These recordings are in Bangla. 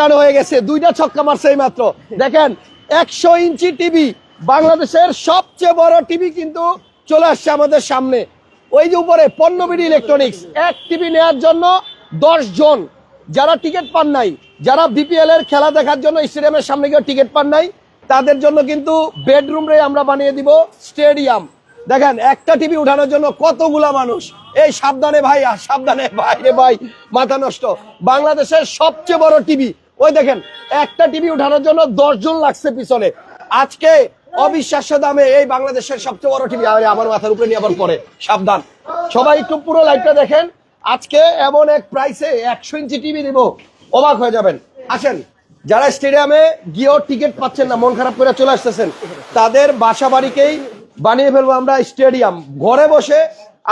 টান হয়ে গেছে, দুইটা ছক্কা মারছে এই মাত্র দেখেন, একশো ইঞ্চি টিভি বাংলাদেশের সবচেয়ে বড় টিভি কিন্তু চলে আসছে আমাদের সামনে। ওই যে উপরে পণ্যবিডি ইলেকট্রনিক্স এক টিভি নেওয়ার জন্য দশ জন। যারা টিকিট পান নাই, যারা বিপিএল এর খেলা দেখার জন্য স্টেডিয়ামের সামনে গিয়ে টিকিট পান নাই, তাদের জন্য কিন্তু বেডরুম রে আমরা বানিয়ে দিব স্টেডিয়াম দেখেন, একটা টিভি উঠানোর জন্য কতগুলা মানুষ। এই সাবধানে ভাই সাবধানে, ভাই রে ভাই, মাথা নষ্ট। বাংলাদেশের সবচেয়ে বড় টিভি ওই দেখেন, একটা টিভি উঠানোর জন্য দশ জন লাগছে পিছনে। আজকে অবিশ্বাস্য দামে এই বাংলাদেশের সবচেয়ে বড় টিভি আমার মাথার উপরে নিয়ে পরে সাবধান। সবাই একটু পুরো লাইভটা দেখেন। আজকে এমন এক প্রাইসে একশো ইঞ্চি টিভি দিব। অবাক হয়ে যাবেন। আসেন, যারা স্টেডিয়ামে গিয়েও টিকিট পাচ্ছেন না, মন খারাপ করে চলে আসতেছেন, তাদের বাসা বাড়িকেই বানিয়ে ফেলব আমরা স্টেডিয়াম ঘরে বসে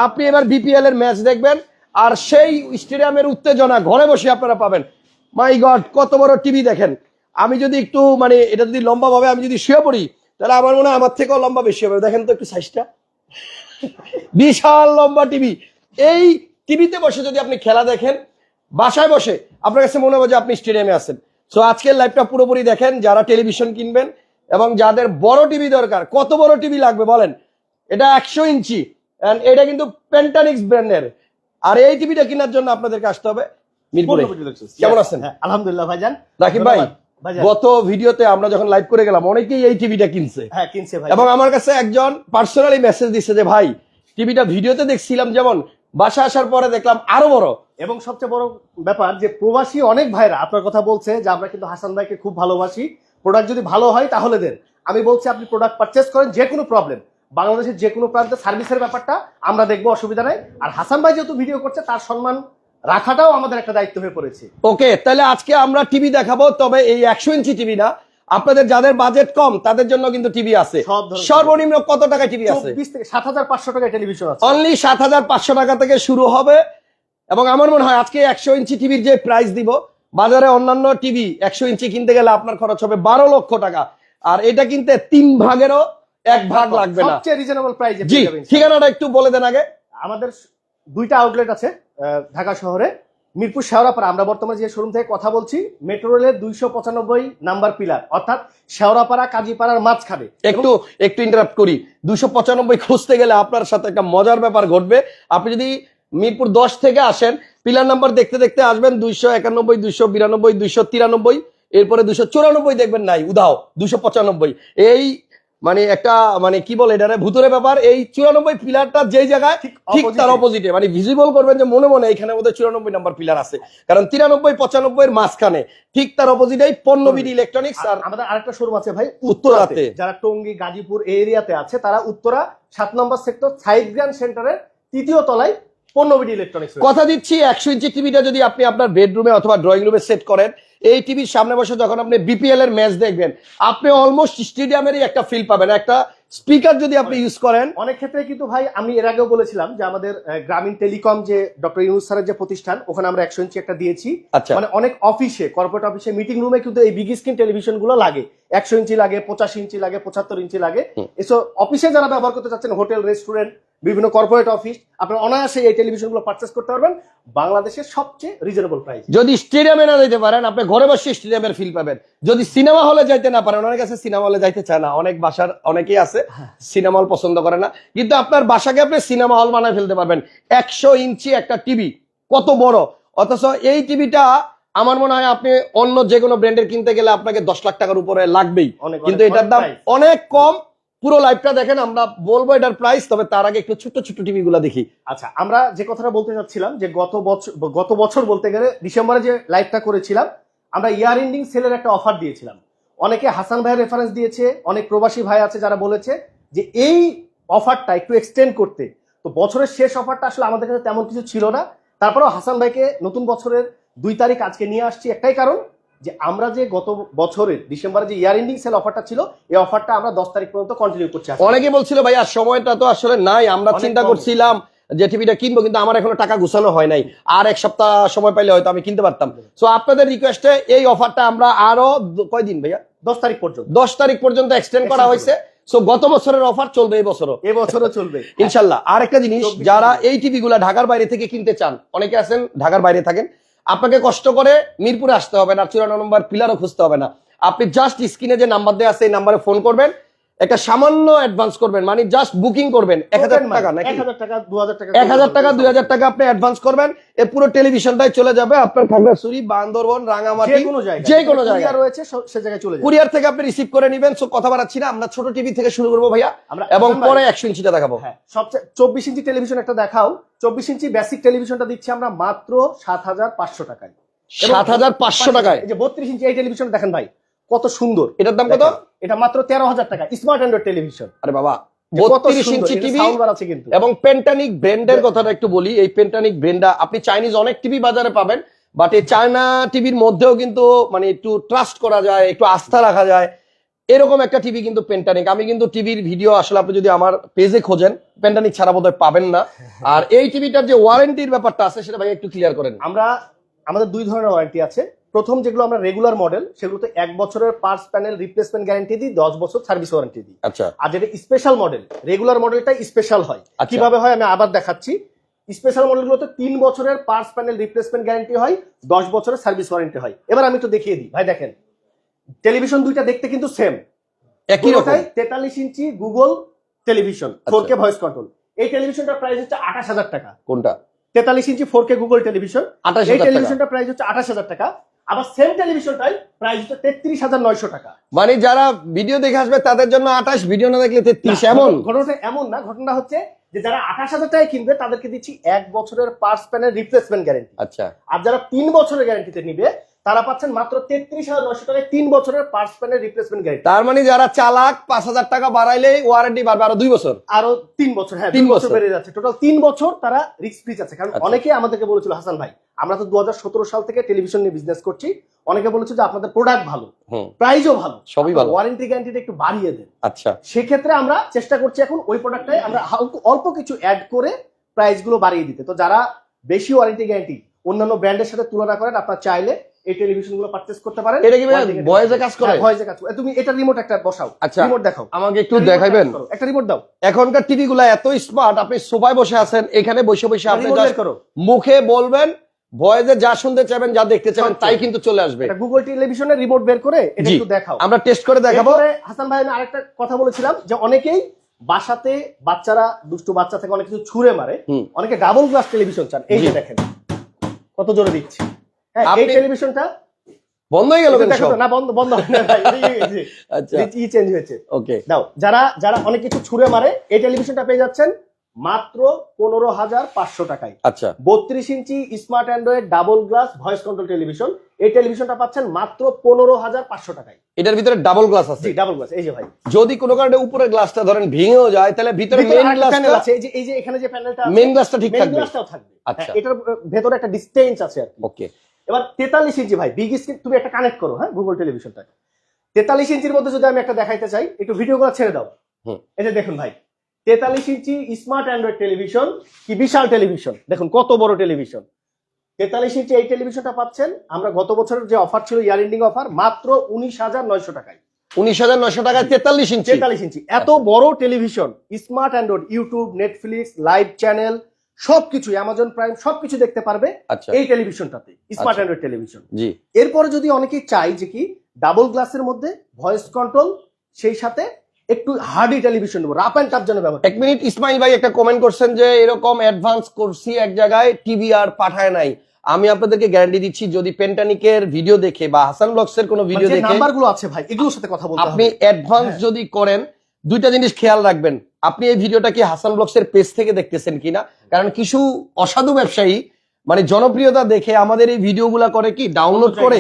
আপনি এবার বিপিএল এর ম্যাচ দেখবেন, আর সেই স্টেডিয়ামের উত্তেজনা ঘরে বসে আপনারা পাবেন। মাই গড, কত বড় টিভি দেখেন। আমি যদি একটু মানে এটা যদি লম্বা ভাবে আমি যদি শুয়ে পড়ি, তাহলে আমার মনে হয় আমার থেকেও লম্বা বেশি হবে। দেখেন তো একটু সাইজটা বিশাল লম্বা টিভি। এই টিভিতে বসে যদি আপনি খেলা দেখেন, বাসায় বসে আপনার কাছে মনে হবে যে আপনি স্টেডিয়ামে আছেন। সো আজকের লাইভটা পুরোপুরি দেখেন, যারা টেলিভিশন কিনবেন এবং যাদের বড় টিভি দরকার, কত বড় টিভি লাগবে বলেন? এটা একশো ইঞ্চি এটা কিন্তু পেন্টানিক্স ব্র্যান্ডের আর এই টিভিটা কেনার জন্য আপনাদেরকে আসতে হবে। মিরপুরে। কেমন আছেন? হ্যাঁ, আলহামদুলিল্লাহ ভাইজান। রাকিব ভাই গত ভিডিওতে আমরা যখন লাইভ করে গেলাম অনেকেই এই টিভিটা কিনছে। হ্যাঁ কিনছে ভাই এবং আমার কাছে একজন পার্সোনালি মেসেজ দিচ্ছে যে ভাই টিভিটা ভিডিওতে দেখছিলাম যেমন বাসা আসার পরে দেখলাম আরও বড়। এবং সবচেয়ে বড় ব্যাপার যে প্রবাসী অনেক ভাইরা আপনার কথা বলছে যে আমরা কিন্তু হাসান ভাইকে খুব ভালোবাসি। প্রোডাক্ট যদি ভালো হয় তাহলে দেন। আমি বলছি আপনি প্রোডাক্ট পারচেস করেন যে কোনো প্রবলেম বাংলাদেশের যে কোনো প্রান্তে সার্ভিসের ব্যাপারটা আমরা দেখব অসুবিধা নাই। আর হাসান ভাই যেহেতু ভিডিও করছে তার সম্মান রাখাটাও আমাদের একটা দায়িত্ব হয়ে পড়েছে। ওকে তাহলে আজকে আমরা টিভি দেখাবো তবে এই একশো ইঞ্চি টিভি না। আপনাদের যাদের বাজেট কম তাদের জন্য কিন্তু টিভি আছে। সর্বনিম্ন কত টাকা টিভি আছে? সাত হাজার পাঁচশো টাকা টেলিভিশন আছে। অনলি সাত হাজার পাঁচশো টাকা থেকে শুরু হবে। এবং আমার মনে হয় আজকে একশো ইঞ্চি টিভির যে প্রাইস দিব বাজারে অন্যান্য টিভি একশো ইঞ্চি কিনতে গেলে আপনার খরচ হবে বারো লক্ষ টাকা। আর এটা কিনতে তিন ভাগেরও এক ভাগ লাগবে না। সবচেয়ে রিজনেবল প্রাইসে ঠিকানাটা একটু বলে দেন আগে। আমাদের দুইটা আউটলেট আছে। ঢাকা শহরে, মিরপুর শেওড়াপাড়া, আমরা বর্তমানে যে শোরুম থেকে কথা বলছি মেট্রো রেলের দুইশো পঁচানব্বই নাম্বার পিলার অর্থাৎ শেওড়াপাড়া, কাজীপাড়ার মাঝখানে। একটু একটু ইন্টারাপ্ট করি। দুশো পঁচানব্বই খুঁজতে গেলে আপনার সাথে একটা মজার ব্যাপার ঘটবে। আপনি যদি মিরপুর দশ থেকে আসেন পিলার নাম্বার দেখতে দেখতে আসবেন, দুইশো একানব্বই, দুইশো বিরানব্বই, দুইশো তিরানব্বই, এরপরে দুশো চুরানব্বই দেখবেন নাই উদাও দুশো পঁচানব্বই। এই মানে একটা মানে কি বলে এটা ভুতুরে ব্যাপার এই চুরানব্বই পিলারটা যেই জায়গায় ঠিক তার অপোজিটে মানে ভিজিবল করবেন যে মনে মনে এখানে মধ্যে চুরানব্বই নাম্বার পিলার আছে। কারণ তিরানব্বই পঁচানব্বই এর মাঝখানে ঠিক তার অপোজিটেই পণ্যবিধি ইলেকট্রনিক্স আর আমাদের আরেকটা শোরুম আছে ভাই উত্তরাতে। যারা টঙ্গী গাজীপুর এই এরিয়াতে আছে তারা উত্তরা সাত নম্বর সেক্টর সাইড গ্রান্ড সেন্টারের তৃতীয় তলায় পণ্যবিডি ইলেকট্রনিক্স কথা দিচ্ছি একশো ইঞ্চি টিভিটা যদি আপনি আপনার বেডরুমে অথবা ড্রয়িং রুমে সেট করেন এই টিভির সামনে বসে যখন আপনি বিপিএল এর ম্যাচ দেখবেন আপনি অলমোস্ট স্টেডিয়ামেরই একটা ফিল পাবেন। একটা স্পিকার যদি আপনি ইউজ করেন অনেক ক্ষেত্রে কিন্তু ভাই আমি এর আগেও বলেছিলাম যে আমাদের গ্রামীণ টেলিকম যে ডক্টর ইউনুস স্যারের যে প্রতিষ্ঠান ওখানে আমরা একশো ইঞ্চি একটা দিয়েছি। আচ্ছা। মানে অনেক অফিসে কর্পোরেট অফিসে মিটিং রুমে কিন্তু এই বিগ স্ক্রিন টেলিভিশনগুলো লাগে। একশো ইঞ্চি লাগে পঁচাশি ইঞ্চি লাগে পঁচাত্তর ইঞ্চি লাগে। এসব অফিসে যারা ব্যবহার করতে চাচ্ছেন হোটেল রেস্টুরেন্ট বিভিন্ন কর্পোরেট অফিস আপনারা অনায়াসে এই টেলিভিশনগুলো পারচেস করতে পারবেন। বাংলাদেশের সবচেয়ে রিজনেবল প্রাইস যদি স্টেডিয়ামে না যেতে পারেন আপনি ঘরে বসে স্টেডিয়ামের ফিল পাবেন। যদি সিনেমা হলে যাইতে না পারেন অনেক আছে সিনেমা হলে যাইতে চায় না অনেক বাসার অনেকেই আছে সিনেমা হল পছন্দ করে না। কিন্তু আপনার বাসাকে আপনি সিনেমা হল বানায় ফেলতে পারবেন। একশো ইঞ্চি একটা টিভি কত বড়? অথচ এই টিভিটা আমার মনে হয় আপনি অন্য যে কোনো ব্র্যান্ডের কিনতে গেলে আপনাকে দশ লাখ টাকার উপরে লাগবেই। কিন্তু এটার দাম অনেক কম। পুরো লাইভটা দেখেন, আমরা বলব এটার প্রাইস তবে তার আগে একটু ছোট্ট ছোট্ট টিভি গুলা দেখি। আচ্ছা আমরা যে কথাটা বলতে চাচ্ছিলাম, যে গত বছর গত বছর বলতে গেলে ডিসেম্বরে যে লাইভটা করেছিলাম, আমরা ইয়ার এন্ডিং সেলের একটা অফার দিয়েছিলাম। অনেকে হাসান ভাইয়ের রেফারেন্স দিয়েছে, অনেক প্রবাসী ভাই আছে যারা বলেছে যে এই অফারটা একটু এক্সটেন্ড করতে। তো বছরের শেষ অফারটা আসলে আমাদের কাছে তেমন কিছু ছিল না। তারপরেও হাসান ভাইকে নতুন বছরের দুই তারিখ আজকে নিয়ে আসছি একটাই কারণ যে আমরা যে গত বছরের ডিসেম্বরে যে ইয়ার এন্ডিং সেল অফারটা ছিল এই অফারটা আমরা দশ তারিখ পর্যন্ত কন্টিনিউ করছি। অনেকে বলছিল ভাই আর সময়টা তো আসলে নাই আমরা চিন্তা। করছিলাম যে টিভিটা কিনবো কিন্তু আমার এখনও টাকা গুছানো হয় নাই। আর এক সপ্তাহ সময় পাইলে হয়তো আমি কিনতে পারতাম। সো আপনাদের রিকোয়েস্টে এই অফারটা আমরা আরও কয়দিন ভাইয়া? দশ তারিখ পর্যন্ত। দশ তারিখ পর্যন্ত এক্সটেন্ড করা হয়েছে। সো গত বছরের অফার চলবে এই বছরও। এবছরও চলবে। ইনশাল্লাহ। আর একটা জিনিস যারা এই টিভি গুলা ঢাকার বাইরে থেকে কিনতে চান অনেকে আছেন ঢাকার বাইরে থাকেন আপনাকে কষ্ট করে মিরপুরে আসতে হবে না চুরানো নম্বর পিলারও খুঁজতে হবে না। আপনি জাস্ট স্ক্রিনে যে নাম্বার দেওয়া আছে, এই নাম্বারে ফোন করবেন। একটা সামান্য অ্যাডভান্স করবেন মানে জাস্ট বুকিং করবেন। এক হাজার টাকা নাকি? এক হাজার টাকা দুই হাজার টাকা আপনি অ্যাডভান্স করবেন। এ পুরো টেলিভিশনটাই চলে যাবে আপনার খাগড়াছড়ি বান্দরবন যে রাঙামাটি যে কোনো জায়গায়। রয়েছে সে জায়গায় চলে যাবে। কুরিয়ার থেকে আপনি রিসিভ করে নেবেন সো কথা বাড়াচ্ছি না। আমরা ছোট টিভি থেকে শুরু করব ভাইয়া আমরা এবং পরে একশো ইঞ্চিটা দেখাবো। হ্যাঁ সবচেয়ে চব্বিশ ইঞ্চি টেলিভিশন একটা দেখাও। চব্বিশ ইঞ্চি বেসিক টেলিভিশনটা দিচ্ছি আমরা মাত্র সাত হাজার পাঁচশো টাকায়। সাত হাজার পাঁচশো টাকায়। এই যে বত্রিশ ইঞ্চি এই টেলিভিশন দেখেন ভাই। কত সুন্দর। এটার দাম কত? এটা মাত্র তেরো হাজার টাকা স্মার্ট অ্যান্ড্রয়েড টেলিভিশন আরে বাবা বত্রিশ ইঞ্চি টিভি কিন্তু। এবং পেন্টানিক ব্র্যান্ডের কথাটা একটু বলি এই পেন্টানিক ব্র্যান্ডটা আপনি চাইনিজ অনেক টিভি বাজারে পাবেন বাট এই চায়না টিভির মধ্যেও কিন্তু মানে একটু ট্রাস্ট করা যায় একটু আস্থা রাখা যায়। এরকম একটা টিভি কিন্তু পেন্টানিক আমি কিন্তু টিভির ভিডিও আসলে আপনি যদি আমার পেজে খোঁজেন পেন্টানিক ছাড়া বোধহয় পাবেন না। আর এই টিভিটার যে ওয়ারেন্টির ব্যাপারটা আছে সেটা ভাই একটু ক্লিয়ার করেন। আমরা আমাদের দুই ধরনের ওয়ারেন্টি আছে। প্রথম যেগুলো আমরা রেগুলার মডেল সেগুলোতে এক বছরের পার্স প্যানেল রিপ্লেসমেন্ট গ্যারান্টি দিই দশ বছর সার্ভিস ওয়ারেন্টি দিই। আচ্ছা। আর যেটা স্পেশাল মডেল রেগুলার মডেলটা স্পেশাল হয়। আচ্ছা। কীভাবে হয় আমি আবার দেখাচ্ছি। স্পেশাল মডেলগুলোতে তিন বছরের পার্স প্যানেল রিপ্লেসমেন্ট গ্যারান্টি হয় দশ বছরের সার্ভিস ওয়ারেন্টি হয়। এবার আমি তো দেখিয়ে দিই। ভাই দেখেন টেলিভিশন দুইটা দেখতে কিন্তু সেম একই রকম। তেতাল্লিশ inch Google television four K voice control এই টেলিভিশনটার প্রাইস হচ্ছে আঠাশ হাজার টাকা। কোনটা? তেতাল্লিশ inch four K Google television এই টেলিভিশনটার প্রাইস হচ্ছে আঠাশ হাজার টাকা। আবার সেম টেলিভিশনটাই প্রাইস তেত্রিশ হাজার নয়শো টাকা। মানে যারা ভিডিও দেখে আসবে তাদের জন্য আঠাশ ভিডিও না দেখলে তেত্রিশ এমন। ঘটনাটা এমন না ঘটনা হচ্ছে যে যারা আঠাশ হাজার টাকায় কিনবে তাদেরকে দিচ্ছি এক বছরের পার্স প্যানের রিপ্লেসমেন্ট গ্যারেন্টি আচ্ছা। আর যারা তিন বছরের গ্যারেন্টিতে নিবে তারা পাচ্ছেন মাত্র তেত্রিশ হাজার নয়শো টাকায় তিন বছরের পার্স প্যানের রিপ্লেসমেন্ট গ্যারেন্টি তার মানে যারা চালাক পাঁচ হাজার টাকা বাড়াইলে ওয়ারেন্টি বাড়বে আরও দুই বছর। আরও তিন বছর হ্যাঁ তিন বছর। বেড়ে যাচ্ছে। টোটাল তিন বছর তারা রিস্ক ফ্রি আছে। কারণ আচ্ছা। অনেকে আমাদেরকে বলেছিল হাসান ভাই আমরা তো দু সাল থেকে টেলিভিশন নিয়ে বিজনেস করছি। অনেকে বলেছে যে আপনাদের প্রোডাক্ট ভালো হুম। প্রাইসও ভালো সবই ভালো। ওয়ারেন্টি গ্যারান্টিটা একটু বাড়িয়ে দেন। আচ্ছা। সেক্ষেত্রে আমরা চেষ্টা করছি এখন ওই প্রোডাক্টটাই আমরা অল্প কিছু অ্যাড করে প্রাইসগুলো বাড়িয়ে দিতে। তো যারা বেশি ওয়ারেন্টি গ্যারান্টি অন্যান্য ব্র্যান্ডের সাথে তুলনা করেন আপনার চাইলে এই টেলিভিশনগুলো পারচেস করতে পারেন। এটা কি এ কাজ করে? ভয়েসে কাজ করে। তুমি এটা রিমোট একটা বসাও আচ্ছা। রিমোট দেখাও। আমাকে একটু দেখাইবেন? একটা রিমোট দাও। এখনকার টিভি গুলা এত স্মার্ট আপনি সোফায় বসে আছেন এখানে বসে বসে আপনি মুখে বলবেন ভয়েসে যা শুনতে চাইবেন যা দেখতে চাইবেন তাই কিন্তু চলে আসবে। এটা গুগল টেলিভিশনের রিমোট বের করে এটা একটু দেখাও। আমরা টেস্ট করে দেখাবো। হাসান ভাই আমি আরেকটা কথা বলেছিলাম যে অনেকেই বাসাতে বাচ্চারা দুষ্টু বাচ্চা থেকে অনেক কিছু ছুঁড়ে মারে। অনেকে ডাবল গ্লাস টেলিভিশন চান এই যে দেখেন কত জোরে দিচ্ছি। হ্যাঁ এই টেলিভিশনটা? বন্ধ হয়ে গেল না বন্ধ বন্ধ। আচ্ছা। ই চেঞ্জ হয়েছে। ওকে দাও যারা যারা অনেক কিছু ছুঁড়ে মারে এই টেলিভিশনটা পেয়ে যাচ্ছেন মাত্র পনেরো হাজার পাঁচশো টাকায়। আচ্ছা। বত্রিশ inch smart android double glass voice control television এই টেলিভিশনটা পাচ্ছেন মাত্র পনেরো হাজার পাঁচশো টাকায়। এটার ভিতরে ডাবল গ্লাস আছে? ডাবল গ্লাস এই যে ভাই। যদি কোনো কারণে উপরের গ্লাসটা ধরেন ভেঙেও যায় তাহলে ভিতরে মেইন আরেকটা আছে এই যে এই যে এখানে যে প্যানেলটা মেইন গ্লাসটা ঠিক থাকবে। গ্লাসটাও থাকবে। আচ্ছা। হ্যাঁ, এটার ভেতরে একটা ডিস্টেন্স আছে আর ওকে এবার তেতাল্লিশ ইঞ্চি ভাই বিগ স্ক্রিন তুমি একটা কানেক্ট করো হ্যাঁ গুগল টেলিভিশনটা তেতাল্লিশ ইঞ্চির মধ্যে যদি আমি একটা দেখাইতে চাই একটু ভিডিওগুলো ছেড়ে দাও। এই যে দেখুন ভাই তেতাল্লিশ ইঞ্চি স্মার্ট অ্যান্ড্রয়েড টেলিভিশন কি বিশাল টেলিভিশন দেখুন কত বড় টেলিভিশন তেতাল্লিশ ইঞ্চি এই টেলিভিশনটা পাচ্ছেন আমরা গত বছরের যে অফার ছিল ইয়ার এন্ডিং অফার মাত্র উনিশ হাজার নয়শো টাকায়। উনিশ হাজার নয়শো টাকায় তেতাল্লিশ ইঞ্চি। তেতাল্লিশ ইঞ্চি। এত বড় television smart android YouTube Netflix live channel সবকিছু অ্যামাজন প্রাইম সবকিছু দেখতে পারবে আচ্ছা। এই টেলিভিশনটাতে স্মার্ট। অ্যান্ড্রয়েড টেলিভিশন জি। এরপরে যদি অনেকেই চাই যে কি ডাবল গ্লাসের মধ্যে ভয়েস কন্ট্রোল সেই সাথে একটু হার্ডি টেলিভিশন নেব রাপ অ্যান্ড টাপ যেন ব্যবহার এক মিনিট ইসমাইল ভাই একটা কমেন্ট করছেন যে এরকম অ্যাডভান্স করছি এক জায়গায় টিভি আর পাঠায় নাই। আমি আপনাদেরকে গ্যারান্টি দিচ্ছি যদি পেন্টানিকের ভিডিও দেখে বা হাসান ব্লগস এর কোনো ভিডিও দেখে নাম্বারগুলো আছে ভাই এগুলোর সাথে কথা বলতে আপনি অ্যাডভান্স। যদি করেন দুইটা জিনিস খেয়াল রাখবেন। আপনি এই ভিডিওটা কি হাসান ব্লগস এর পেজ থেকে দেখতেছেন কিনা? কারণ কিছু অসাধু ব্যবসায়ী মানে জনপ্রিয়তা দেখে আমাদের এই ভিডিওগুলা করে কি? ডাউনলোড করে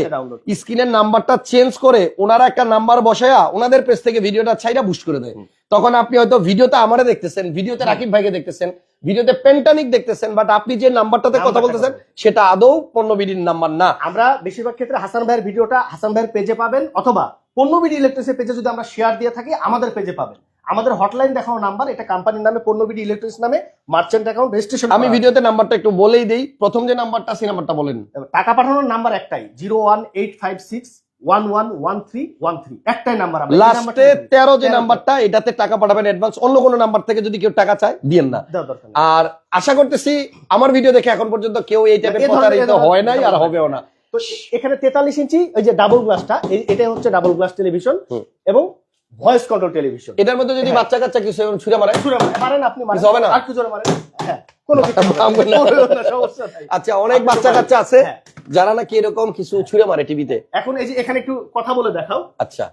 স্ক্রিনের নাম্বারটা চেঞ্জ করে ওনারা একটা নাম্বার বসায়া ওনাদের পেজ থেকে ভিডিওটা ছাইরা বুস্ট করে দেয়। তখন আপনি হয়তো ভিডিওতে আমারে দেখতেছেন ভিডিওতে রাকিব ভাইকে দেখতেছেন ভিডিওতে পেন্টানিক দেখতেছেন বাট আপনি যে নাম্বারটাতে কথা বলতেছেন সেটা আদৌ পণ্য বিডির নাম্বার না। আমরা বেশিরভাগ ক্ষেত্রে হাসান ভাইয়ের ভিডিওটা হাসান ভাইয়ের পেজে পাবেন অথবা পণ্যবিডি ইলেকট্রিক্সের পেজে যদি আমরা শেয়ার দিয়ে থাকি আমাদের পেজে পাবেন। আমাদের হটলাইন দেখানো নাম্বার এটা কোম্পানির নামে পণ্যবিডি ইলেকট্রিক্স নামে মার্চেন্ট অ্যাকাউন্ট রেজিস্ট্রেশন আমি ভিডিওতে নাম্বারটা একটু বলেই দেই। প্রথম যে নাম্বারটা সেই নাম্বারটা বলেন। টাকা পাঠানোর নাম্বার একটাই zero one eight five six one one one three one three একটাই নাম্বার লাস্টে তেরো যে নাম্বারটা এটাতে টাকা পাঠাবেন অ্যাডভান্স অন্য কোনো নাম্বার থেকে যদি কেউ টাকা চায় দিয়েন না। আর আশা করতেছি আমার ভিডিও দেখে এখন পর্যন্ত কেউ এই টাইপের প্রতারিত হয় নাই আর হবেও না। তো এখানে তেতাল্লিশ ইঞ্চি ওই যে ডাবল গ্লাসটা এটা হচ্ছে ডাবল গ্লাস টেলিভিশন। এবং ভয়েস কন্ট্রোল টেলিভিশন। এটার মধ্যে যদি হ্যাঁ। বাচ্চা কাচ্চা কিছু এরকম ছুঁড়ে মারে? জোরে মারেন। মারেন আপনি মারেন। হবে না? আর জোরে মারেন। হ্যাঁ, কোনো কিছু সমস্যা নাই। আচ্ছা অনেক বাচ্চা কাচ্চা আছে। হ্যাঁ। যারা নাকি এরকম কিছু ছুঁড়ে মারে টিভিতে? এখন এই যে এখানে একটু কথা বলে দেখাও। আচ্ছা।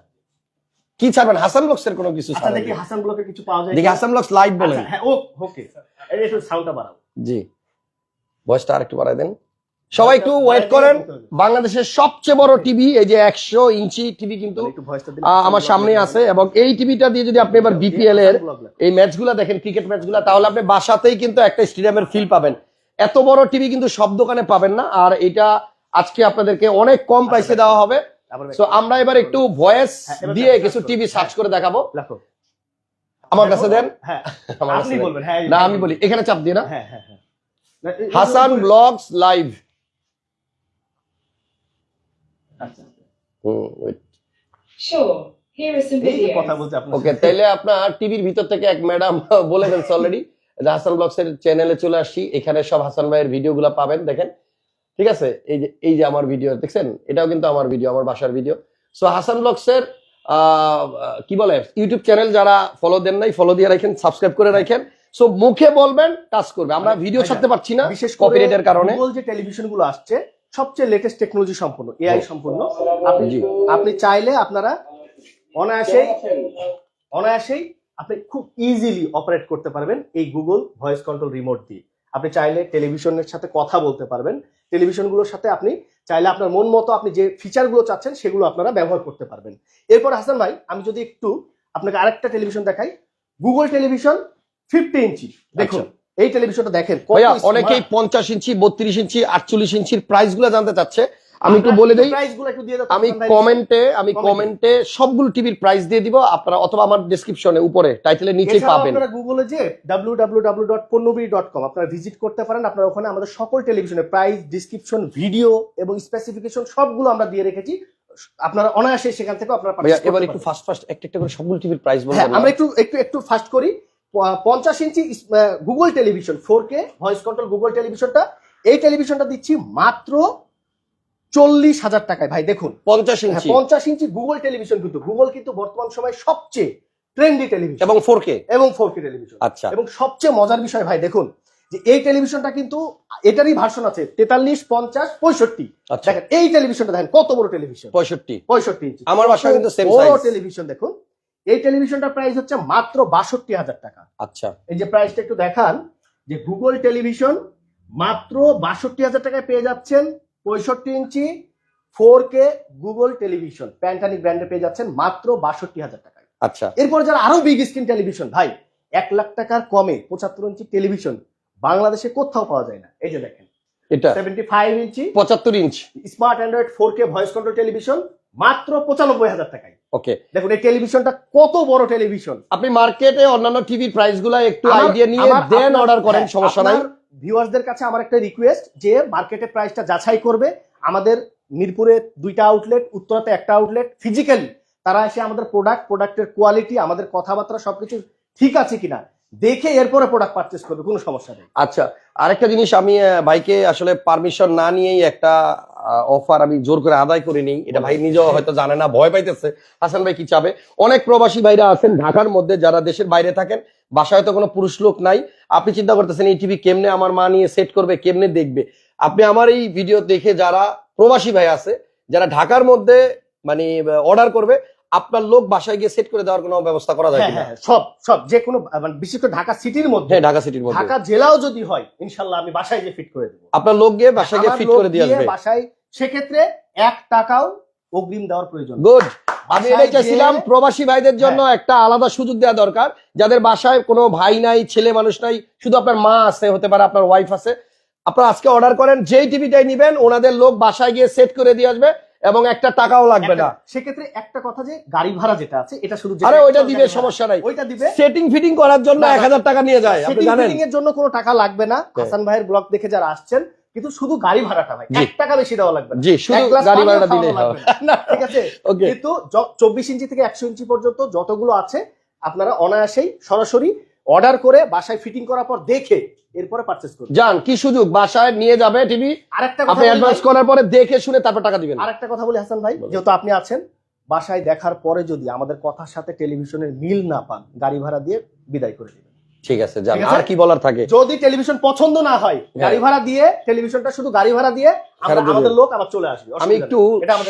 কি ছাড়বেন? হাসান ব্লগস এর কোনো কিছু আচ্ছা দেখি হাসান ব্লকে কিছু পাওয়া যায় দেখি হাসান ব্লগস লাইভ বলেন আচ্ছা, হ্যাঁ ও ওকে এই একটু সাউন্ডটা বাড়াও। জি। ভয়েসটা আর একটু বাড়াই দেন। সবাই একটু ওয়েট করেন। বাংলাদেশের সবচেয়ে বড় টিভি এই যে একশো ইঞ্চি টিভি কিন্তু আমার সামনে আছে। এবং এই টিভিটা দিয়ে যদি আপনি এবার বিপিএল এর এই ম্যাচগুলো দেখেন ক্রিকেট ম্যাচগুলো তাহলে আপনি বাসাতেই কিন্তু একটা স্টেডিয়ামের ফিল পাবেন। এত বড় টিভি কিন্তু সব দোকানে পাবেন না। আর এটা আজকে আপনাদেরকে অনেক কম প্রাইসে দেওয়া হবে। সো আমরা এবার একটু ভয়েস হ্যাঁ, দিয়ে কিছু টিভি সার্চ করে দেখাবো। আমার কাছে দেন। হ্যাঁ আমার কাছে আপনি দেন। বলবেন হ্যাঁ না আমি বলি এখানে চাপ দিয়ে না। হ্যাঁ হ্যাঁ হ্যাঁ। হাসান ব্লগস লাইভ আচ্ছা, Sure. Here are some এই যে কথা videos. বলতে আপনার ওকে তাইলে আপনার টিভির ভিতর থেকে এক ম্যাডাম বলে ফেলছে অলরেডি হাসান ব্লগস এর চ্যানেলে চলে আসছি। এখানে সব হাসান ভাইয়ের ভিডিওগুলো পাবেন দেখেন। ঠিক আছে? এই যে এই যে আমার ভিডিও দেখছেন? এটাও কিন্তু আমার ভিডিও আমার বাসার ভিডিও সো হাসান ব্লগস এর আহ, কি বলে ইউটিউব চ্যানেল যারা ফলো দেন নাই ফলো দিয়ে রাখেন সাবস্ক্রাইব করে রাখেন। সো মুখে বলবেন টাচ করবে। আমরা ভিডিও ভাইয়া, ছাড়তে পারছি না বিশেষ কপিরাইটের কারণে। যে টেলিভিশনগুলো আসছে সবচেয়ে লেটেস্ট টেকনোলজি সম্পন্ন এআই সম্পন্ন। আপনি আপনি চাইলে আপনারা অনায়াসেই অনায়াসেই আপনি খুব ইজিলি অপারেট করতে পারবেন এই গুগল ভয়েস কন্ট্রোল রিমোট দিয়ে। আপনি চাইলে টেলিভিশনের সাথে কথা বলতে পারবেন। টেলিভিশনগুলোর সাথে আপনি চাইলে আপনার মন মতো আপনি যে ফিচারগুলো চাচ্ছেন সেগুলো আপনারা ব্যবহার করতে পারবেন। এরপর হাসান ভাই আমি যদি একটু আপনাকে আরেকটা টেলিভিশন দেখাই। গুগল টেলিভিশন ফিফটি ইঞ্চি দেখুন এই টেলিভিশনটা দেখেন অনেকেই পঞ্চাশ ইঞ্চি বত্রিশ ইঞ্চি আটচল্লিশ ইঞ্চির প্রাইসগুলো জানতে চাচ্ছে। আমি একটু বলে দেই আমি কমেন্টে আমি. কমেন্টে সবগুলো টিভির প্রাইস দিয়ে দিব আপনারা অথবা আমার ডেসক্রিপশনে উপরে টাইটেলের নিচেই এছাড়াও পাবেন। আপনারা গুগলে যে www.পণ্যবী.com আপনারা ভিজিট করতে পারেন আপনারা ওখানে আমাদের সকল টেলিভিশনের প্রাইস ডিসক্রিপশন ভিডিও এবং স্পেসিফিকেশন সবগুলো আমরা দিয়ে রেখেছি। আপনারা অনায়াসে সেখান থেকে আপনারা এবার একটু। ফাস্ট ফাস্ট একটা একটা করে সবগুলো টিভির প্রাইস বলবেন আমরা একটু একটু একটু ফাস্ট করি। পঞ্চাশ inch Google television four K voice control Google টেলিভিশনটা। এই টেলিভিশনটা দিচ্ছি মাত্র চল্লিশ হাজার টাকায়। ভাই দেখুন। পঞ্চাশ হ্যাঁ, ইঞ্চি। পঞ্চাশ ইঞ্চি গুগল টেলিভিশন কিন্তু। গুগল কিন্তু বর্তমান সময় সবচেয়ে ট্রেন্ডি টেলিভিশন এবং ফোর কে এবং ফোর কে টেলিভিশন আচ্ছা। এবং সবচেয়ে মজার বিষয় ভাই দেখুন যে এই টেলিভিশনটা কিন্তু এটারই ভার্সন আছে তেতাল্লিশ পঞ্চাশ পঁয়ষট্টি। আচ্ছা। দেখেন এই টেলিভিশনটা দেখেন কত বড় টেলিভিশন? পঁয়ষট্টি। পঁয়ষট্টি ইঞ্চি। আমার বাসায় কিন্তু বড় টেলিভিশন দেখুন। এই টেলিভিশনটার প্রাইস হচ্ছে মাত্র বাষট্টি হাজার টাকা। আচ্ছা। এই যে প্রাইসটা একটু দেখান যে গুগল টেলিভিশন মাত্র বাষট্টি হাজার টাকায় পেয়ে যাচ্ছেন পঁয়ষট্টি inch four K Google television. প্যান্টানিক ব্র্যান্ডে পেয়ে যাচ্ছেন মাত্র বাষট্টি হাজার টাকায়। আচ্ছা। এরপর যারা আরও বিগ স্ক্রিন টেলিভিশন ভাই এক লাখ টাকার কমে পঁচাত্তর ইঞ্চি টেলিভিশন বাংলাদেশে কোথাও পাওয়া যায় না। এই যে দেখেন। এটা? সেভেন্টি ফাইভ ইঞ্চি পঁচাত্তর inch. Smart Android four K voice control television মাত্র পঁচানব্বই হাজার টাকায়। ওকে। দেখুন এই টেলিভিশনটা কত বড় টেলিভিশন। আপনি মার্কেটে অন্যান্য টিভির প্রাইসগুলা একটু আইডিয়া নিয়ে দেন অর্ডার করেন সমস্যা নাই। ভিউয়ার্সদের কাছে আমার একটা রিকোয়েস্ট যে মার্কেটে প্রাইসটা যাচাই করবে। আমাদের মিরপুরে দুইটা আউটলেট উত্তরাতে একটা আউটলেট ফিজিক্যালি তারা এসে আমাদের প্রোডাক্ট প্রোডাক্টের কোয়ালিটি আমাদের কথাবার্তা সবকিছু ঠিক আছে কিনা। দেখে এরপরে প্রোডাক্ট পারচেস করবে, কোনো সমস্যা নেই। আচ্ছা আরেকটা জিনিস আমি ভাইকে আসলে পারমিশন না নিয়েই একটা অফার আমি জোর করে আদায় করে নিই। এটা ভাই নিজেও হয়তো জানে না, ভয় পাইতেছে। হাসান ভাই কি চাবে? অনেক প্রবাসী ভাইরা আছেন ঢাকার মধ্যে, যারা দেশের বাইরে থাকেন, বাসায় তো কোনো পুরুষ লোক নাই। আপনি চিন্তা করতেছেন, এই টিভি কেমনে আমার মা নিয়ে সেট করবে, কেমনে দেখবে? আপনি আমার এই ভিডিও দেখে যারা প্রবাসী ভাই আছে, যারা ঢাকার মধ্যে মানে অর্ডার করবে আপনার লোক বাসায় গিয়ে সেট করে দেওয়ার কোনো ব্যবস্থা করা যায় হ্যাঁ হ্যাঁ সব সব যে কোনো মানে বিশেষ করে ঢাকা সিটির মধ্যে হ্যাঁ ঢাকা সিটির মধ্যে। ঢাকা জেলাও যদি হয় ইনশাল্লাহ আমি বাসায় গিয়ে ফিট করে দেবো। আপনার লোক গিয়ে বাসায় গিয়ে ফিট করে দিয়ে আসবে। বাসায় সেক্ষেত্রে এক টাকাও অগ্রিম দেওয়ার প্রয়োজন গুড আমি এটাই চাইছিলাম প্রবাসী ভাইদের জন্য একটা আলাদা সুযোগ দেওয়া দরকার। যাদের বাসায় কোনো ভাই নাই ছেলে মানুষ নাই শুধু আপনার মা আছে হতে পারে আপনার ওয়াইফ আছে। আপনারা আজকে অর্ডার করেন যেই টিভিটাই নিবেন ওনাদের লোক বাসায় গিয়ে সেট করে দিয়ে আসবে। এবং একটা টাকাও লাগবে না। সেক্ষেত্রে একটা কথা যে গাড়ি ভাড়া যেটা আছে এটা শুধু আরে ওইটা দিবে সমস্যা নাই। ওইটা দিবে সেটিং ফিটিং করার জন্য না, না। এক হাজার টাকা নিয়ে যায় আপনি জানেন। ফিটিং এর জন্য কোনো টাকা লাগবে না। হাসান ভাইয়ের ব্লগ দেখে যারা আসছেন কিন্তু শুধু গাড়ি ভাড়াটা ভাই জি। এক টাকা বেশি দেওয়া লাগবে না। জি শুধু গাড়ি ভাড়াটা না। ঠিক আছে? কিন্তু চব্বিশ ইঞ্চি থেকে একশো ইঞ্চি পর্যন্ত যতগুলো আছে আপনারা অনায়াসেই সরাসরি অর্ডার করে বাসায় ফিটিং করার পর দেখে এরপরে পারচেস করুন যান কি সুযোগ? বাসায় নিয়ে যাবে টিভি আরেকটা কথা আপনি অ্যাডভান্স করার পরে দেখে শুনে তারপর টাকা দিবেন। আরেকটা কথা বলি হাসান ভাই যেহেতু আপনি আছেন বাসায় দেখার পরে যদি আমাদের কথার সাথে টেলিভিশনের মিল না পান গাড়ি ভাড়া দিয়ে বিদায় করে দিবেন। ঠিক আছে যান আর কি বলার থাকে? যদি টেলিভিশন পছন্দ না হয় গাড়ি ভাড়া দিয়ে টেলিভিশনটা শুধু গাড়ি ভাড়া দিয়ে আমাদের লোক আবার চলে আসবে। আমি একটু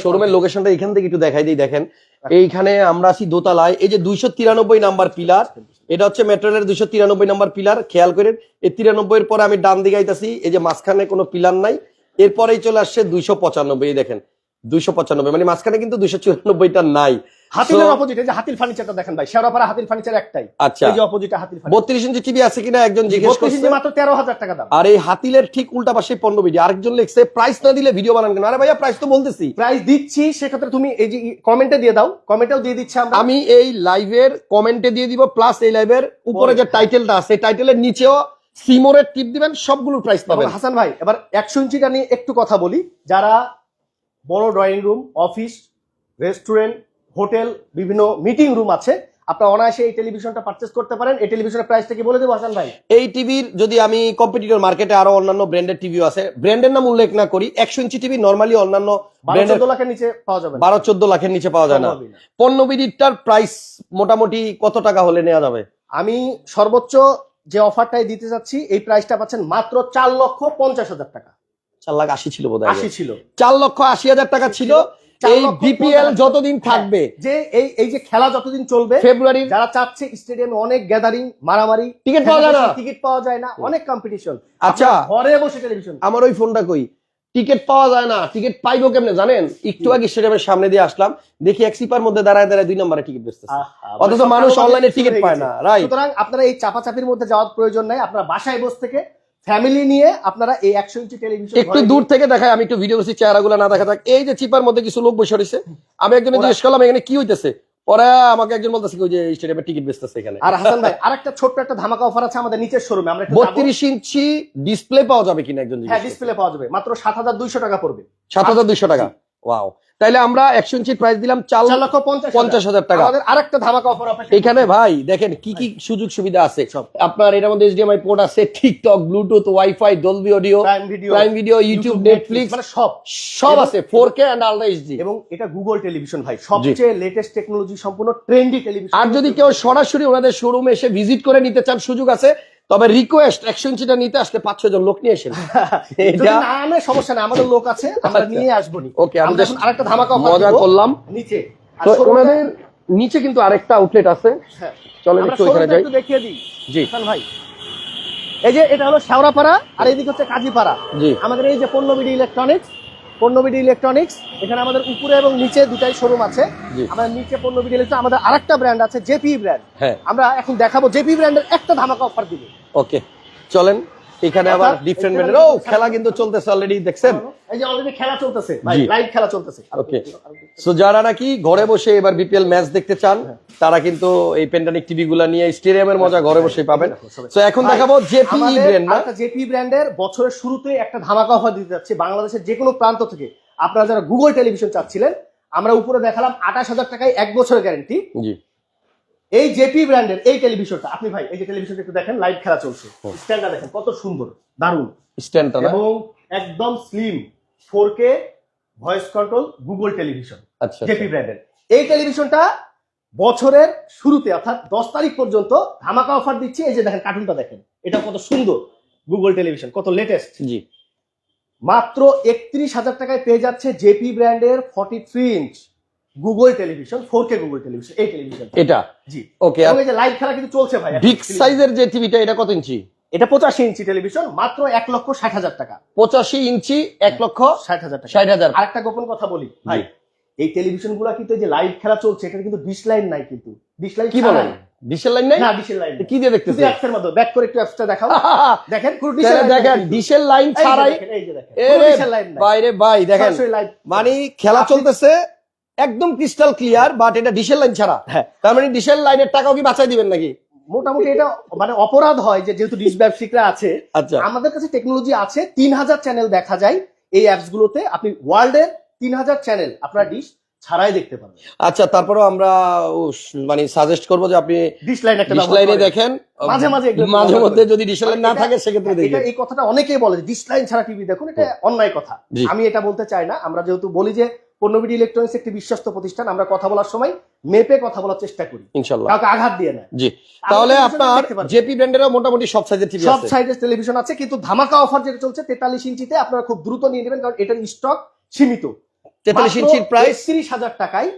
শোরুমের লোকেশনটা এখান থেকে একটু দেখাই দিই দেখেন। এইখানে আমরা আছি দোতলায় এই যে দুইশো তিরানব্বই নাম্বার পিলার এটা হচ্ছে মেট্রোলের দুশো তিরানব্বই নম্বর পিলার, খেয়াল করেন। এই তিরানব্বই এর পরে আমি ডান দিকে আইতাছি, এই যে মাঝখানে কোনো পিলার নাই। এরপরেই চলে আসছে দুইশো পঁচানব্বই দেখেন। দুইশো পঁচানব্বই মানে মাঝখানে কিন্তু দুইশো চুরানব্বইটা নাই। হাতিলের অপোজিট এই যে হাতিল ফার্নিচারটা দেখেন ভাই শেওড়াপাড়া হাতিল ফার্নিচার একটাই। আচ্ছা। এই যে অপোজিটে হাতিল ফার্নিচার বত্রিশ ইঞ্চি টিভি আছে কিনা একজন জিজ্ঞেস ইঞ্চি মাত্র টাকা দাম। আর এই হাতিলের ঠিক উল্টা পাশে পণ্য ভিডিও আরেকজন লিখছে প্রাইস না দিলে ভিডিও বানান কেন? আরে ভাইয়া প্রাইস তো বলতেছি। প্রাইস দিচ্ছি সেক্ষেত্রে তুমি এই যে কমেন্টে দিয়ে দাও কমেন্টেও দিয়ে দিচ্ছি আমরা। আমি এই লাইভের কমেন্টে দিয়ে দিব প্লাস এই লাইভের উপরে যে টাইটেলটা আছে টাইটেলের নিচেও সিমোরের টিপ দিবেন সবগুলোর প্রাইস পাবেন। হাসান ভাই এবার একশো ইঞ্চিটা নিয়ে একটু কথা বলি। যারা বড় drawing room office restaurant hotel বিভিন্ন মিটিং রুম আছে। আপনারা অনায়াসে এই টেলিভিশনটা পারচেস করতে পারেন। এই টেলিভিশনের প্রাইসটা কি বলে দেবো হাসান ভাই? এই টিভির যদি আমি কম্পিটিটর মার্কেটে আরও অন্যান্য ব্র্যান্ডের টিভিও আছে। ব্র্যান্ডের নাম উল্লেখ না করি। একশো ইঞ্চি টিভি নর্মালি অন্যান্য চোদ্দ লাখের নিচে পাওয়া যাবে বারো চোদ্দ লাখের নিচে পাওয়া যায় না। পণ্য বিডিটার প্রাইস মোটামুটি কত টাকা হলে নেওয়া যাবে? আমি সর্বোচ্চ যে অফারটাই দিতে যাচ্ছি এই প্রাইসটা পাচ্ছেন মাত্র চার লক্ষ পঞ্চাশ হাজার টাকা। চার লাখ আশি ছিল বোধ আশি ছিল। চার লক্ষ আশি হাজার টাকা ছিল। এই বিপিএল যতদিন থাকবে। যে এই এই যে খেলা যতদিন চলবে ফেব্রুয়ারির যারা চাচ্ছে স্টেডিয়ামে অনেক গ্যাদারিং মারামারি টিকিট পাওয়া যায় না। টিকিট পাওয়া যায় না অনেক কম্পিটিশন আচ্ছা। ঘরে বসে টেলিভিশন আমার ওই ফোনটা কই? টিকিট পাওয়া যায় না টিকিট পাইবো কেমনে জানেন? একটু আগে স্টেডিয়ামের সামনে দিয়ে আসলাম দেখি এক সিপার মধ্যে দাঁড়ায় দাঁড়ায় দুই নম্বরে টিকিট বেচতেছে। অথচ মানুষ অনলাইনে টিকিট পায় না রাইট সুতরাং আপনারা এই চাপাচাপির মধ্যে যাওয়ার প্রয়োজন নাই আপনারা বাসায় বসে থেকে ফ্যামিলি নিয়ে আপনারা এই একশো ইঞ্চি টেলিভিশন একটু দূর থেকে দেখায় আমি একটু ভিডিও করছি চেহারাগুলো না দেখা থাক এই যে চিপার মধ্যে কিছু লোক বসে রয়েছে। আমি একজনে জিজ্ঞেস করলাম এখানে কি হইতেছে? পরে আমাকে একজন বলতেছে যে স্টেডিয়ামে টিকিট বেচতেছে এখানে। আর হাসান ভাই আরেকটা ছোট্ট একটা ধামাকা অফার আছে আমাদের নিচের শোরুমে আমরা একটু যাব। বত্রিশ ইঞ্চি ডিসপ্লে পাওয়া যাবে কিনা একজন হ্যাঁ ডিসপ্লে পাওয়া যাবে। মাত্র সাত হাজার দুইশো টাকা পড়বে। সাত হাজার দুইশো টাকা। ওয়াও তাইলে আমরা একশো ইঞ্চির প্রাইস দিলাম চার লক্ষ পঞ্চাশ হাজার। টাকা। আরেকটা ধামাকা অফার এখানে ভাই দেখেন কি কি সুযোগ সুবিধা আছে। সব। আপনার এটার মধ্যে এইচডিএমআই পোর্ট আছে TikTok Bluetooth WiFi Dolby audio prime video prime video YouTube Netflix মানে সব। সব আছে four K and ultra HD এবং এটা গুগল টেলিভিশন ভাই সবচেয়ে লেটেস্ট টেকনোলজি সম্পূর্ণ ট্রেন্ডি টেলিভিশন আর যদি কেউ সরাসরি ওনাদের শোরুমে এসে ভিজিট করে নিতে চান সুযোগ আছে তবে রিকোয়েস্ট একশো ইঞ্চিটা নিতে আসলে পাঁচ ছয় জন লোক নিয়ে এসেন না আনে সমস্যা নেই আমাদের লোক আছে আমরা আচ্ছা। নিয়ে আসব নি ওকে আমি আমরা এখন আরেকটা ধামাকা মজা করলাম। নিচে। তো ওনাদের নিচে কিন্তু আরেকটা আউটলেট আছে। হ্যাঁ, চলেন একটু showroom-টা যাই। দেখিয়ে দিই। জি। ভাই। এই যে এটা হলো শেওড়াপাড়া আর এইদিকে হচ্ছে কাজীপাড়া। জি। আমাদের এই যে পণ্যবিডি ইলেকট্রনিক্স পণ্যবিডি ইলেকট্রনিক্স এখানে আমাদের উপরে এবং নিচে দুটাই শোরুম আছে। আমরা আমাদের নিচে পণ্যবিডি ইলেকট্রনিক্স আমাদের আরেকটা ব্র্যান্ড আছে জেপি ব্র্যান্ড হ্যাঁ। আমরা এখন দেখাবো জেপি ব্র্যান্ডের একটা ধামাকা অফার দিব। ওকে চলেন। এখানে আবার ডিফারেন্ট ব্র্যান্ডের ও খেলা কিন্তু চলতেছে অলরেডি দেখছেন? এই যে অলরেডি খেলা চলতেছে। ভাই লাইভ খেলা চলতেছে। Okay. সো যারা নাকি ঘরে বসে এবার বিপিএল ম্যাচ দেখতে চান তারা কিন্তু এই পেন্ডানিক টিভি গুলা নিয়ে স্টেডিয়ামের মজা ঘরে বসে পাবেন। তো এখন দেখাবো জেপি ব্র্যান্ড না? জেপি ব্র্যান্ডের বছরের শুরুতে একটা ধামাকা অফার দিতে যাচ্ছে বাংলাদেশের যে কোনো প্রান্ত থেকে। আপনারা যারা গুগল টেলিভিশন চাচ্ছিলেন আমরা উপরে দেখালাম আঠাশ হাজার টাকায় এক বছরের গ্যারেন্টি জি। এই জেপি ব্র্যান্ডের এই টেলিভিশনটা আপনি ভাই এই যে টেলিভিশনটা একটু দেখেন লাইভ খেলা চলছে। স্ট্যান্ডটা দেখেন কত সুন্দর দারুণ। স্ট্যান্ডটা এবং একদম slim four K voice control Google television আচ্ছা জেপি ব্র্যান্ডের। এই টেলিভিশনটা বছরের শুরুতে অর্থাৎ দশ তারিখ পর্যন্ত ধামাকা অফার দিচ্ছি। এই যে দেখেন কার্টুনটা দেখেন এটা কত সুন্দর গুগল টেলিভিশন কত লেটেস্ট জি। মাত্র একত্রিশ হাজার টাকায় পেয়ে যাচ্ছে জেপি ব্র্যান্ডের forty three inch Google television four K Google television এই টেলিভিশন এটা? জি। ওকে আর এই যে লাইভ খেলা কিন্তু চলছে ভাই বিগ সাইজের যে টিভিটা এটা কত ইঞ্চি? এটা পঁচাশি ইঞ্চি টেলিভিশন মাত্র এক লক্ষ ষাট হাজার টাকা। পঁচাশি ইঞ্চি এক লক্ষ ষাট হাজার টাকা। ষাট হাজার। আরেকটা গোপন কথা বলি ভাই এই টেলিভিশনগুলা কিন্তু যে লাইভ খেলা চলছে এটা কিন্তু ডিশ লাইন নাই কিন্তু। ডিশ লাইন কি বলেন? ডিশের লাইন নাই? না ডিশের লাইন কি দিয়ে শুধু দেখতেছে অ্যাপসের মধ্যে ব্যাক করে একটু অ্যাপসটা দেখাও। দেখেন পুরো ডিশের দেখেন ডিশের লাইন ছাড়াই এই যে দেখেন বাইরে ভাই দেখেন। মানে খেলা চলতেছে একদম ক্রিস্টাল ক্লিয়ার বাট এটা ডিশের লাইন ছাড়া। হ্যাঁ। তার মানে ডিশের লাইনের টাকাও কি বাঁচাই দিবেন নাকি? মোটামুটি এটা মানে অপরাধ হয় যে যেহেতু ডিশ ব্যবসায়িকরা আছে। আচ্ছা। আমাদের কাছে টেকনোলজি আছে তিন হাজার চ্যানেল দেখা যায় এই অ্যাপস গুলোতে। আপনি ওয়ার্ল্ডের তিন হাজার চ্যানেল আপনার ডিশ ছাড়াই দেখতে পারবেন। আচ্ছা তারপরেও আমরা মানে সাজেস্ট করব যে আপনি ডিশ লাইন একটা ডিশ লাইনে দেখেন। মাঝে মাঝে মাঝে মধ্যে যদি ডিশ লাইন না থাকে সেক্ষেত্রে এটা দেখবেন এই কথাটা অনেকেই বলে ডিশ লাইন ছাড়া টিভি দেখুন এটা অন্যায় কথা। আমি এটা বলতে চাই না। আমরা যেহেতু বলি যে পণ্যবিডি ইলেকট্রনিক্স একটি বিশ্বস্ত প্রতিষ্ঠান। আমরা কথা বলার সময় মেপে কথা বলার চেষ্টা করি। ইনশাল্লাহ। কাউকে আঘাত দিয়ে না। জি। তাহলে আপনার জেপি ব্র্যান্ডেরও মোটামুটি সব সাইজের টিভি আছে। সব সাইজের টেলিভিশন আছে কিন্তু ধামাকা অফার যেটা চলছে তেতাল্লিশ ইঞ্চিতে আপনারা খুব দ্রুত নিয়ে নেবেন কারণ এটার স্টক সীমিত। তেতাল্লিশ ইঞ্চির প্রাইস তিরিশ হাজার টাকায়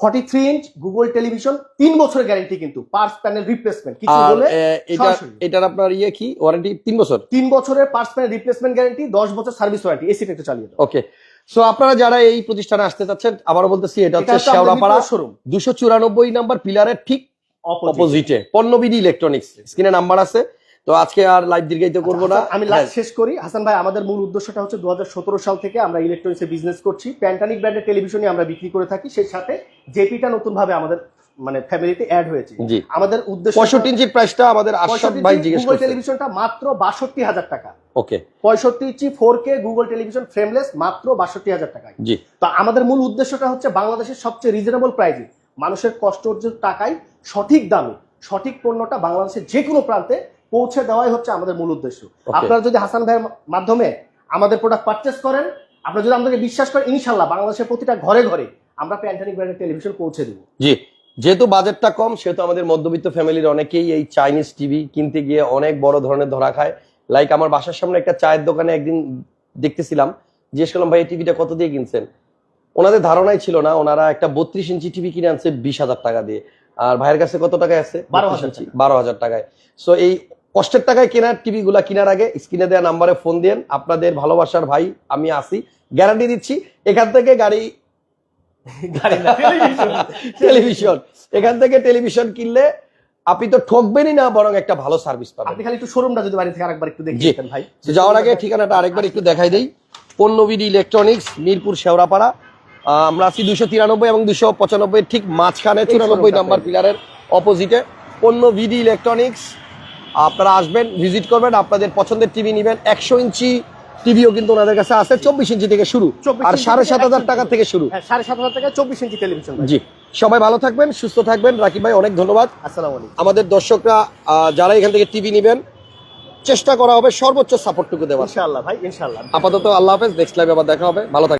forty three inch Google television তিন বছরের গ্যারেন্টি কিন্তু পার্স প্যানেল রিপ্লেসমেন্ট কিছু বলে এটা এটার আপনার ইয়ে কি? ওয়ারেন্টি তিন বছর? তিন বছরের পার্স প্যানেল রিপ্লেসমেন্ট গ্যারেন্টি দশ বছর সার্ভিস ওয়ারেন্টি এসিটা একটু চালিয়ে দাও। ওকে সো আপনারা যারা এই প্রতিষ্ঠানে আসতে চাচ্ছেন আবারও বলতেছি এটা হচ্ছে শেওড়াপাড়া শোরুম দুশো চুরানব্বই নাম্বার পিলারের ঠিক অপোজিটে পণ্যবিধি ইলেকট্রনিক্স স্ক্রিনে নাম্বার আছে। তো আজকে আর লাইভ দীর্ঘায়িত করব না। আমি লাস্ট শেষ করি। হাসান ভাই আমাদের মূল উদ্দেশ্যটা হচ্ছে দু হাজার সতেরো সাল থেকে আমরা ইলেকট্রনিক্সে বিজনেস করছি। প্যান্টানিক ব্র্যান্ডের টেলিভিশনই আমরা বিক্রি করে থাকি। সেই সাথে জেপিটা নতুন ভাবে আমাদের মানে ফ্যামিলিতে অ্যাড হয়েছে। আমাদের উদ্দেশ্য পঁয়ষট্টি ইঞ্চি প্রাইসটা আমাদের আশাদ ভাই জিজ্ঞেস গুগল টেলিভিশনটা মাত্র বাষট্টি হাজার টাকা। ওকে পঁয়ষট্টি inch four K Google television frameless মাত্র বাষট্টি হাজার টাকায়। জি। তো আমাদের মূল উদ্দেশ্যটা হচ্ছে বাংলাদেশের সবচেয়ে রিজনেবল প্রাইসে মানুষের কষ্ট অর্জিত টাকায় সঠিক দামে সঠিক পণ্যটা বাংলাদেশের যে কোনো প্রান্তে পৌঁছে দেওয়াই হচ্ছে আমাদের মূল উদ্দেশ্য। আপনারা যদি হাসান ভাইয়ের মাধ্যমে আমাদের প্রোডাক্ট পারচেস করেন আপনারা যদি আমাদেরকে বিশ্বাস করেন ইনশাল্লাহ বাংলাদেশের প্রতিটা ঘরে ঘরে আমরা প্যান্টানিক ব্র্যান্ডের টেলিভিশন পৌঁছে দেবো। জি। যেহেতু বাজেটটা কম সেহেতু আমাদের মধ্যবিত্ত ফ্যামিলির অনেকেই এই চাইনিজ টিভি কিনতে গিয়ে অনেক বড় ধরনের ধরা খায়। লাইক আমার বাসার সামনে একটা চায়ের দোকানে একদিন দেখতেছিলাম জিজ্ঞেস করলাম ভাই এই টিভিটা কত দিয়ে কিনছেন? ওনাদের ধারণাই ছিল না ওনারা একটা বত্রিশ ইঞ্চি টিভি কিনে আনছে বিশ হাজার টাকা দিয়ে। আর ভাইয়ের কাছে কত টাকায় আছে? 12,000 ইঞ্চি। বারো হাজার টাকায়। সো এই কষ্টের টাকায় কেনার টিভি গুলা কেনার আগে স্ক্রিনে দেওয়া নাম্বারে ফোন দেন আপনাদের ভালোবাসার ভাই আমি আসি গ্যারান্টি দিচ্ছি এখান থেকে গাড়ি গাড়ি না, টেলিভিশন। এখান থেকে টেলিভিশন কিনলে আপনি তো ঠকবেনই না বরং একটা ভালো সার্ভিস পাবেন। আপনি খালি একটু শোরুমটা যদি বাড়ি থেকে আরেকবার একটু। দেখিয়ে ভাই। যাওয়ার আগে ঠিকানাটা আরেকবার একটু দেখাই দেই। পণ্যবিধি ইলেকট্রনিক্স মিরপুর শেওড়াপাড়া। আহ, আমরা আছি দুশো তিরানব্বই এবং দুশো পঁচানব্বই ঠিক মাঝখানে চুরানব্বই। নাম্বার পিলারের অপোজিটে পণ্যবিধি ইলেকট্রনিক্স আপনারা আসবেন ভিজিট করবেন আপনাদের পছন্দের টিভি নেবেন। একশো ইঞ্চি টিভিও কিন্তু ওনাদের কাছে আছে চব্বিশ ইঞ্চি থেকে শুরু। আর সাড়ে সাত হাজার টাকা থেকে শুরু। হ্যাঁ সাড়ে সাত হাজার টাকা চব্বিশ ইঞ্চি টেলিভিশন জি সবাই ভালো থাকবেন সুস্থ থাকবেন। রাকিব ভাই অনেক ধন্যবাদ। আসসালামু আলাইকুম। আমাদের দর্শকরা আহ, যারা এখান থেকে টিভি নেবেন চেষ্টা করা হবে সর্বোচ্চ সাপোর্টটুকু দেওয়া ইনশাআল্লাহ ভাই ইনশাআল্লাহ। আপাতত আল্লাহ হাফেজ নেক্সট লাইভে আবার দেখা হবে। ভালো থাকবেন।